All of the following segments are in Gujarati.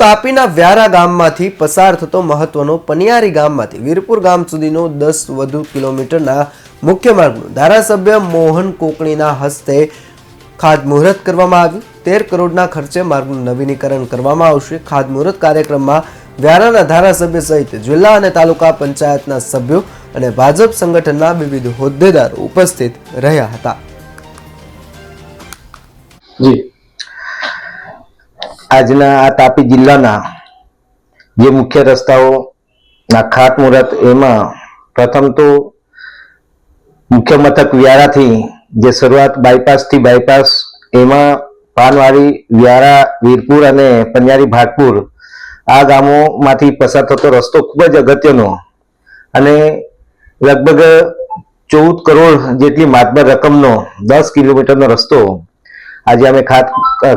તાપીના વ્યારા ગામમાંથી પસાર થતો મહત્વનો પનિયારી ગામમાંથી વીરપુર ગામ સુધીનો દસ વધુ કિલોમીટરના મુખ્ય માર્ગનું. ધારાસભ્ય મોહન કોકણીના હસ્તે ખાતમુહૂર્ત કરવામાં આવ્યું. તેર કરોડના ખર્ચે માર્ગનું નવીનીકરણ કરવામાં આવશે. ખાતમુહૂર્ત કાર્યક્રમમાં વ્યારાના ધારાસભ્ય સહિત જિલ્લા અને તાલુકા પંચાયતના સભ્યો અને ભાજપ સંગઠનના વિવિધ હોદ્દેદારો ઉપસ્થિત રહ્યા હતા. આજના આ તાપી જિલ્લાના જે મુખ્ય રસ્તાઓ ના ખાતમુહૂર્ત એમાં પ્રથમ તો મુખ્ય મથક વ્યારાથી જે શરૂઆત બાયપાસથી બાયપાસ, એમાં પાનવાડી, વ્યારા, વીરપુર અને પન્યારી ભાટપુર, આ ગામોમાંથી પસાર થતો રસ્તો ખૂબ જ અગત્યનો અને લગભગ ચૌદ કરોડ જેટલી માતબર રકમનો દસ કિલોમીટરનો રસ્તો આજે અમે ખાત,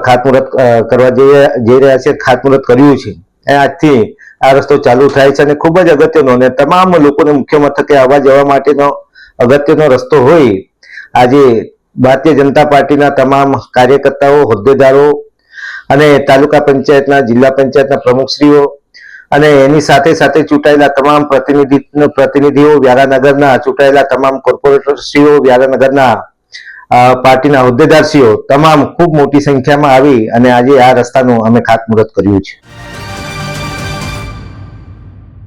ખાતમુહૂર્ત કરવા જઈ જઈ રહ્યા છે ખાતમુહૂર્ત કર્યું છે. આજથી આ રસ્તો ચાલુ થાય છે અને ખૂબ જ અગત્યનો અને તમામ લોકોને મુખ્ય મથકે આવવા જવા માટેનો અગત્યનો રસ્તો હોય. આજે ભારતીય જનતા પાર્ટીના તમામ કાર્યકર્તાઓ, હોદ્દેદારો અને તાલુકા પંચાયતના, જિલ્લા પંચાયતના પ્રમુખશ્રીઓ અને એની સાથે સાથે ચૂંટાયેલા તમામ પ્રતિનિધિ, પ્રતિનિધિઓ, વ્યારાનગરના, ચૂંટાયેલા તમામ કોર્પોરેટરશ્રીઓ, વ્યારાનગરના પાર્ટીના હોદ્દેદારશ્રીઓ તમામ ખૂબ મોટી સંખ્યામાં આવી અને આજે આ રસ્તાનું અમે ખાતમુહૂર્ત કર્યું છે.